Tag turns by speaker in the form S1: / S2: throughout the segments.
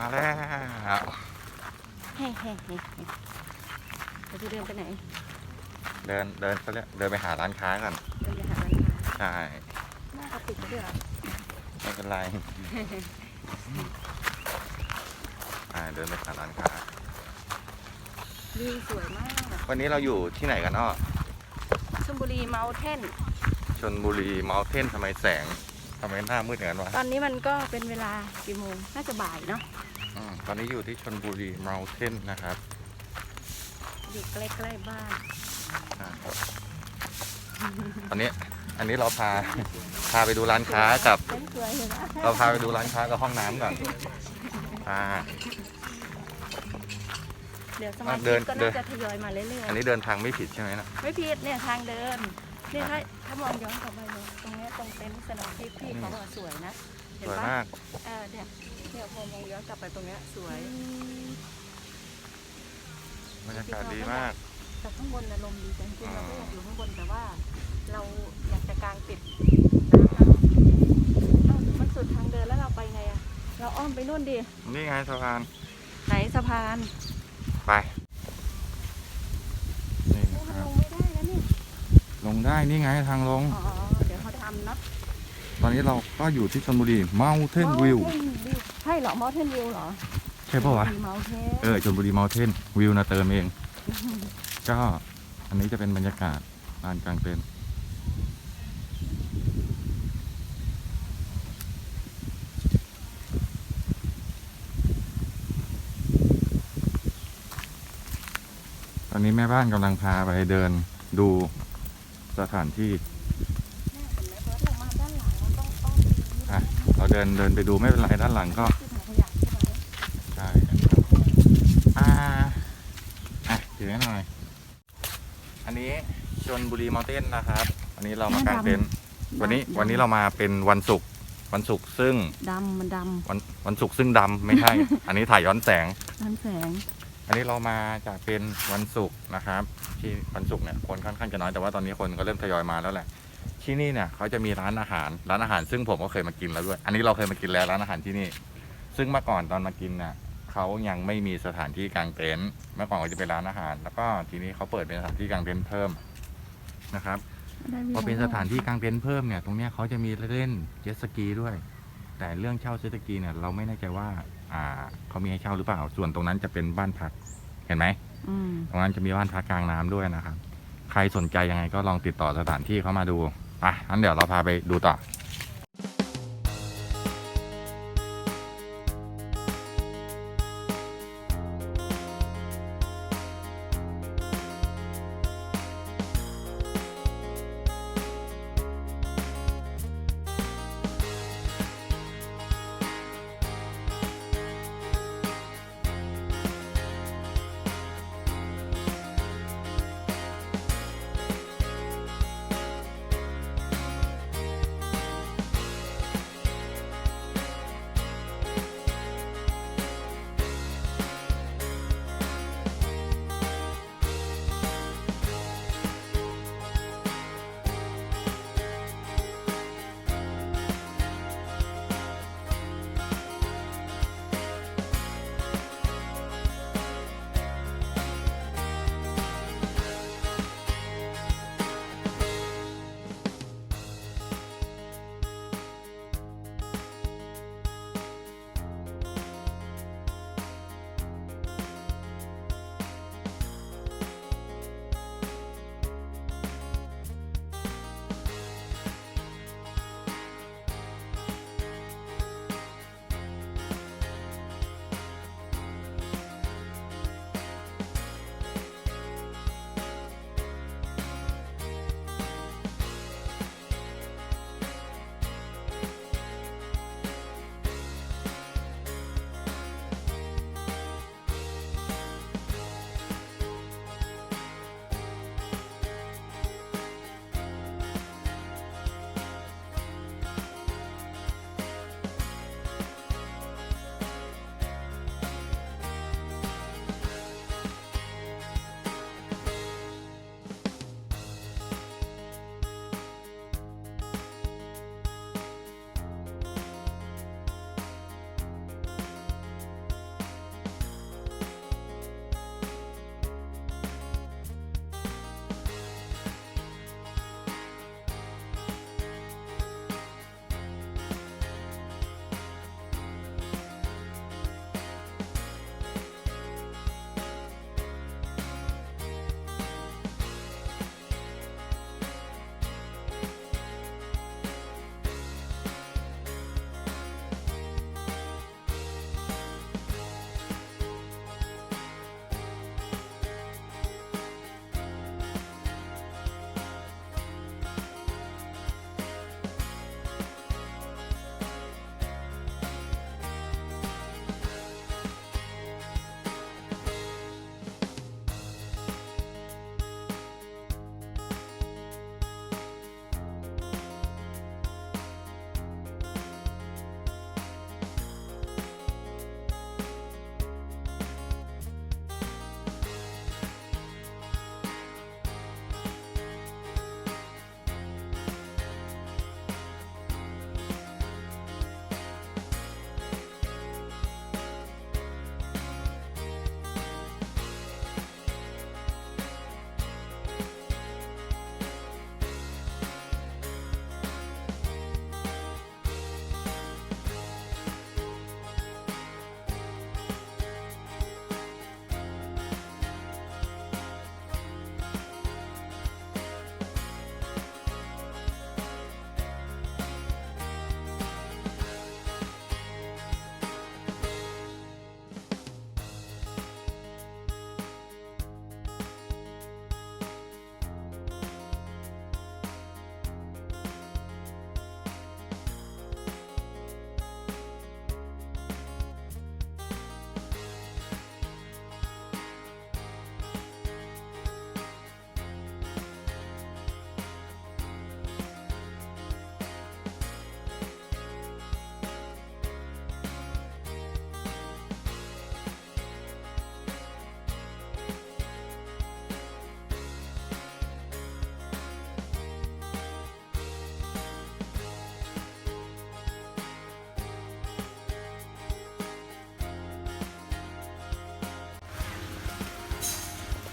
S1: มาแล้ว
S2: เฮ้เฮ้เฮ้เฮ้เราจะเดินไปไหน
S1: เดินเดินเขาเรียกเดินไปหาร้านค้าก่อน
S2: เดินไปหาร้านค้า
S1: ใช่
S2: หน้าเขาปิดไปด้วยเหรอ
S1: ไม่เป็นไรอ่าเดินไปหาร้านค้า
S2: วิวสวยมาก
S1: วันนี้เราอยู่ที่ไหนกันอ้อ
S2: ชลบุรีเมลเทน
S1: ชนบุรีเมาเทนทำไมแสงทำไมหน้ามืดอย่างนั้นวะ
S2: ตอนนี้มันก็เป็นเวลากี่โมงน่าจะบ่ายเนาะ
S1: ตอนนี้อยู่ที่ชนบุรีเมาเทนนะครับ
S2: อยู่ใกล้ๆบ้าน
S1: อ่าตอนนี้อันนี้เราพาพาไปดูร้านค้ากับ
S2: เต้นสวยเห็นไหม
S1: เราพาไปดูร้านค้ากับห้องน้ำก่อนอ่า
S2: เดี๋ยวสมา
S1: เดิ
S2: ชิก
S1: น
S2: ก็
S1: เดิ
S2: น่าน จะทยอยมาเรื่อย
S1: อันนี้เดินทางไม่ผิดใช่ไหมนะ
S2: ๆ ไม่ผิดเนี่ยทางเดิน นี่ถ้าถ้ามองย้อนกลับไปเนี่ยตรงเนี้ยตรงเต็นท์สนามที่พี่เขาอะสวยนะ
S1: ส
S2: เห็น
S1: วย
S2: ปะ
S1: มาก
S2: เออเนี่ย เนี่ยพอมองย้อนกลับไปตรงเนี้ยสวย
S1: บรรยากาศดีมาก
S2: แต่ข้างบนอารมณ์ดีแต่จริงๆเราก็อยากอยู่ข้างบนแต่ว่า เราอยากจะกางติดน้ำมันสุดทางเดินแล้วเราไปไงอะเราอ้อมไปนู่นดิ
S1: นี่ไงสะพาน
S2: ไหนสะพาน
S1: ไปนี่
S2: โอ้
S1: นะ
S2: มัน
S1: ครับ
S2: ลงไม่ได้แล้วนี่
S1: ลงได้นี่ไงทางลง
S2: อ๋อเดี๋ยวเขาทำเนาะ
S1: ตอนนี้เราก็อยู่ที่ชลบุรี Mountain View
S2: Mountain View ใช่เหรอ Mountain View เหรอ
S1: ใช่ปะวะ
S2: เมาเทน
S1: เออชลบุรี Mountain View นะเติมเอง ก็อันนี้จะเป็นบรรยากาศลานกลางเต็นท์ตอนนี้แม่บ้านกำลังพาไปเดินดูสถานที่
S2: เห็นไหมเฟิร์สลงมาด้านหลังมันต้องต้องมี
S1: อะเราเดินเดินไปดูไม่เป็นไรด้านหลังก็
S2: ที่ถังขยะใช่ไหม
S1: ใช่อ่า อะ ถือให้หน่อย อันนี้ชนบุรีมอเตนนะครับอันนี้เรามากางเต็นท์วันนี้วันนี้เรามาเป็นวันศุกร์วันศุกร์ซึ่ง
S2: ดำมันด
S1: วันวันศุกร์ซึ่งดำไม่ใช่ อันนี้ถ่ายย้อนแสงำ
S2: นั้นแสง
S1: อันนี้เรามาจากเป็นวันศุกร์นะครับ ที่วันศุกร์เนี่ยคนค่อนข้างจะน้อยแต่ว่าตอนนี้คนก็เริ่มทยอยมาแล้วแหละ ที่นี่เนี่ยเขาจะมีร้านอาหารร้านอาหารซึ่งผมก็เคยมากินแล้วด้วย อันนี้เราเคยมากินแล้วร้านอาหารที่นี่ ซึ่งเมื่อก่อนตอนมากินน่ะ เขายังไม่มีสถานที่กางเต็นท์เมื่อก่อนก็จะเป็นร้านอาหาร แล้วก็ทีนี้เขาเปิดเป็นสถานที่กางเต็นท์เพิ่มนะครับพอเป็นสถานที่กางเต็นท์เพิ่มเนี่ยตรงเนี้ยเขาจะมีเล่นเจ็ตสกีด้วย แต่เรื่องเช่าเจ็ตสกีเนี่ยเราไม่แน่ใจว่า อ่าเขามีให้เช่าหรือเปล่า ส่วนตรงนั้นจะเป็นบ้านพักเห็นไหม
S2: อืม
S1: ตรงนั้นจะมีบ้านพักกลางน้ำด้วยนะครับ ใครสนใจยังไงก็ลองติดต่อสถานที่เข้ามาดูไปงั้นเดี๋ยวเราพาไปดูต่อ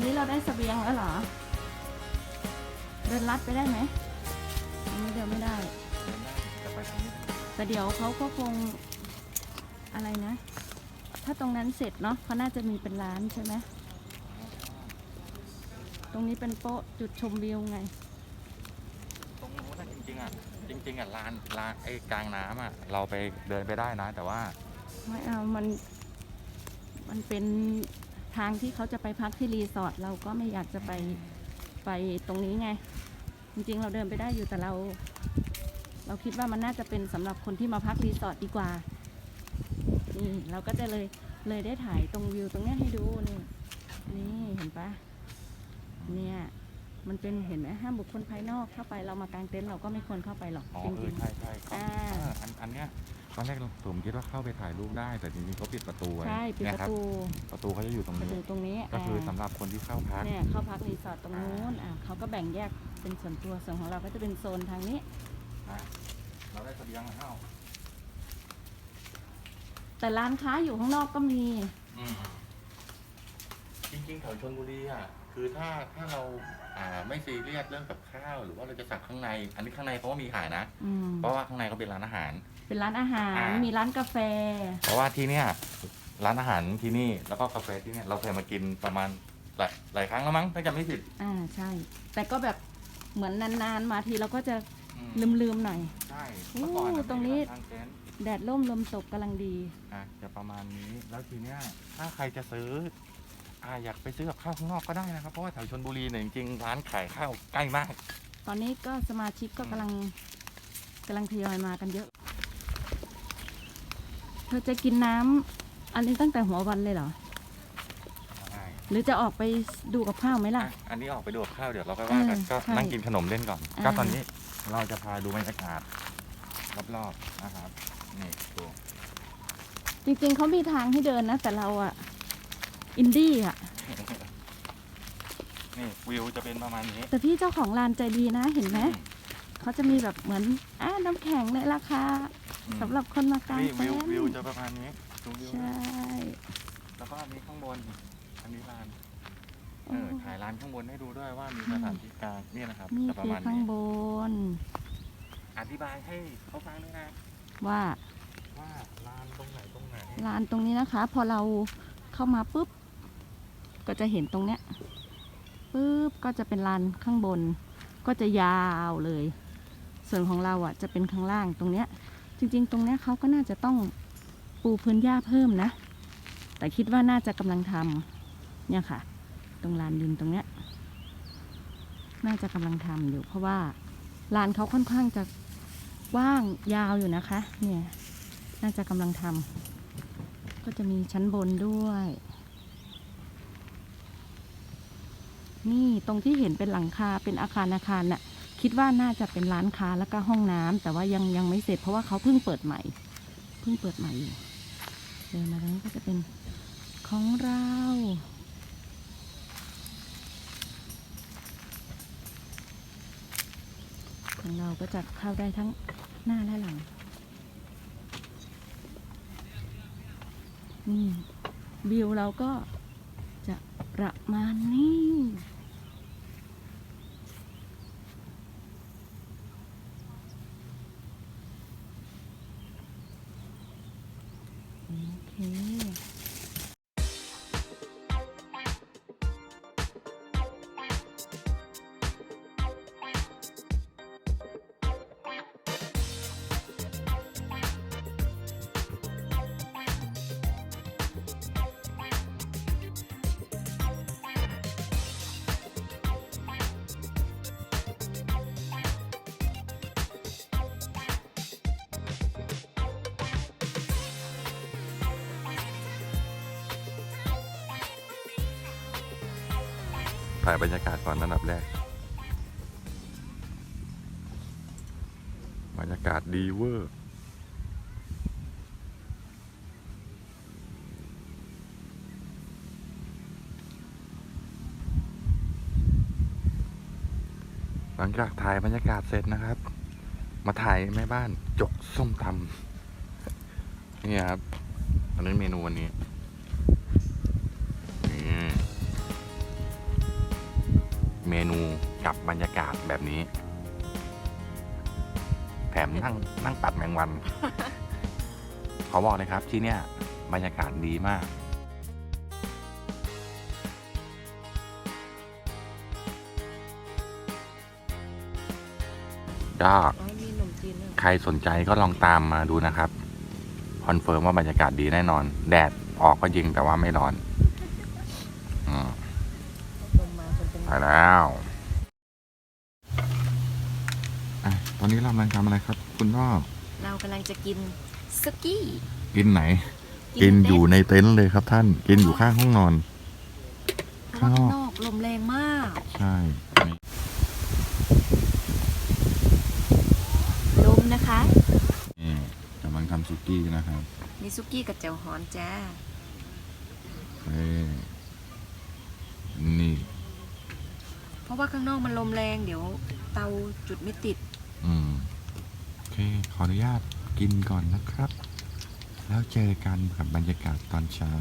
S2: นนี้เราได้เสบียงแล้วเหรอ เดินลัดไปได้ไหมอันนี้เดินไม่ได้
S1: เดินได้ จะไปทางนี้
S2: แต่เดี๋ยวเขาก็คงอะไรนะ ถ้าตรงนั้นเสร็จเนาะเขาน่าจะมีเป็นร้านใช่ไหมตรงนี้เป็นโป๊ะจุดชมวิวไง
S1: ตรงนู้นนะจริงๆอะจริง ๆอะลานลานไอ้กลางน้ำอะเราไปเดินไปได้นะ แต่ว่า
S2: ไม่เอามัน มันเป็น ทางที่เขาจะไปพักที่รีสอร์ทเราก็ไม่อยากจะไปไปตรงนี้ไง จริงๆ เราเดินไปได้อยู่แต่เรา เราคิดว่ามันน่าจะเป็นสำหรับคนที่มาพักรีสอร์ทดีกว่า นี่เราก็จะเลยเลยได้ถ่ายตรงวิวตรงเนี้ยให้ดูนี่นี่เห็นปะเนี่ยมันเป็นเห็นไหมห้ามบุคคลภายนอกเข้าไปเรามากางเต็นท์เราก็ไม่ควรเข้าไปหรอก
S1: อ๋อ
S2: จ
S1: เอ
S2: ริ
S1: องใช่ใช่ครับ
S2: อ่า
S1: เอออันอันเนี้ย ตอนแรกผมคิดว่าเข้าไปถ่ายรูปได้ แต่จริงๆเขาปิดประตู
S2: ๆ
S1: ไว้
S2: ใช่ปิด
S1: เนี่ย
S2: ประ
S1: ครับ
S2: ตู
S1: ประตูเขาจะอยู่ตรง
S2: ประ
S1: นี้
S2: ตูตรงนี้
S1: ก็คือ
S2: อ่า
S1: สำหรับคนที่เข้าพัก
S2: เนี่ยเข้าพักรีสอร์ทตรงนู้นอะเขาก็แบ่งแยกเป็นส่วนตัวส่วนของเราก็จะเป็นโซนทางนี้
S1: อะเราได้เสบียงแล้ว
S2: แต่ร้านค้าอยู่ข้างนอกก็มี
S1: อืมจริงๆแถวชลบุรีอะ คือถ้าถ้าเราอ่าไม่ซีเรียสเรื่องกับข้าว หรือว่าเราจะสั่งข้างใน อันนี้ข้างในเขาก็มีขายนะ
S2: อืม
S1: เพราะว่าข้างในเขาเป็นร้านอาหาร
S2: เป็นร้านอาหาร
S1: อ่ามี
S2: มีร้านกาแฟ
S1: เพราะว่าที่เนี่ยร้านอาหารที่นี่แล้วก็กาแฟที่เนี่ยเราเคยมากินประมาณหลายหลายครั้งแล้วมั้งถ้าจำไม่ผิด
S2: อ่าใช่ แต่ก็แบบเหมือนนานๆมาทีเราก็จะ
S1: อืม
S2: ลืมๆหน่อย
S1: ใช่
S2: โอ้
S1: เมื่อก่อนอะ
S2: ตรงนี้
S1: มีาทางเต็นท์
S2: แดดร่มลมตกกำลังดี
S1: อะจะประมาณนี้แล้วทีเนี้ยถ้าใครจะซื้ออ่าอยากไปซื้อกับข้าวข้างนอกก็ได้นะครับเพราะว่าแถวชนบุรีเนี่ยจริงๆร้านขายข้าวใกล้มาก
S2: ตอนนี้ก็สมาชิกก็กำลังกำลังทยอยมากันเยอะ เธอจะกินน้ำอันนี้ตั้งแต่หัววันเลยเหรอ
S1: ใช่
S2: หรือจะออกไปดูกับข้าวไหมล่ะ
S1: อะอันนี้ออกไปดูกับข้าวเดี๋ยวเราไปว่ากัน
S2: เออ
S1: ก็
S2: ใช่
S1: นั่งกินขนมเล่นก่อน
S2: อ่า
S1: ก็ตอนนี้เราจะพาดูบรรยากาศรอบๆนะครับนี่ดู
S2: จริงๆเขามีทางให้เดินนะ แต่เราอะอินดี้อะ
S1: นี่วิวจะเป็นประมาณนี้
S2: แต่พี่เจ้าของร้านใจดีนะเห็นไหม
S1: อืม
S2: เขาจะมีแบบเหมือนอ่าน้ำแข็งในราคา
S1: อืม
S2: สำหรับคนมากาง
S1: นี่
S2: เต็
S1: วิวน
S2: ท์
S1: วิวจะประมาณนี้ดูวิว
S2: ใช่
S1: แล้วก็อันนี้ข้างบน อันนี้ลาน เอ
S2: โอ้
S1: อถ่ายลานข้างบนให้ดูด้วยว่ามีสถานที่กลางนี่นะครับ
S2: นี่
S1: จะประ
S2: คือ
S1: มาณ
S2: ข้าง
S1: นี้
S2: บน
S1: อธิบายให้เขาฟังด้วยนะ
S2: ว่า
S1: ว่าลานตรงไหนตรงไหน
S2: ลานตรงนี้นะคะ พอเราเข้ามาปุ๊บ ก็จะเห็นตรงเนี้ยปุ๊บก็จะเป็นลานข้างบน ก็จะยาวเลย ส่วนของเราอะจะเป็นข้างล่างตรงเนี้ย จริงๆ ตรงนี้เขาก็น่าจะต้องปูพื้นหญ้าเพิ่มนะ แต่คิดว่าน่าจะกำลังทำเนี่ยค่ะ ตรงลานดินตรงเนี้ยน่าจะกำลังทำอยู่เพราะว่าลานเขาค่อนข้างจะว่างยาวอยู่นะคะ เนี่ย น่าจะกำลังทำก็จะมีชั้นบนด้วย นี่ตรงที่เห็นเป็นหลังคาเป็นอาคารอาคารน่ะ คิดว่าน่าจะเป็นร้านค้าแล้วก็ห้องน้ำแต่ว่ายังยังไม่เสร็จเพราะว่าเขาเพิ่งเปิดใหม่เพิ่งเปิดใหม่อยู่เดินมาตรงนี้ก็จะเป็นของเราของเราก็จะเข้าได้ทั้งหน้าและหลัง นี่วิวเราก็จะประมาณนี้ โอเค
S1: ถ่ายบรรยากาศก่อนอันดับแรก บรรยากาศดีเวอร์หลังจากถ่ายบรรยากาศเสร็จนะครับ มาถ่ายแม่บ้านจกส้มตำนี่ครับ อันนี้เมนูวันนี้ เมนูกับบรรยากาศแบบนี้ แถมนั่งนั่งปัดแมงวัน ขอบอกเลยครับที่เนี่ยบรรยากาศดีมากก็
S3: อ๋อมีขนมจีนด้วย
S1: ใครสนใจก็ลองตามมาดูนะครับ คอนเฟิร์มว่าบรรยากาศดีแน่นอน แดดออกก็จริงแต่ว่าไม่ร้อนอม
S3: ลงมาจนเป็น
S1: ไปแล้วอะ ตอนนี้เรากำลังทำอะไรครับ คุณพ่อ
S3: เรากำลังจะกินซุกี้
S1: กินไหน กินอยู่ในเต็นท์เลยครับท่าน กินอยู่ข้างห้องนอน
S3: เพราะว่าข้างนอกลมแรงมาก
S1: ใช่นี่
S3: ลมนะคะ
S1: นี่กำลังทำซุกี้นะครับ
S3: มีซุกี้กับแจ่วฮอนจ้า
S1: เอ้ยนี่
S3: เพราะว่าข้างนอกมันลมแรงเดี๋ยวเตาจุดไม่ติด
S1: อืม โอเค ขออนุญาตกินก่อนนะครับ แล้วเจอกันกับบรรยากาศตอนเช้า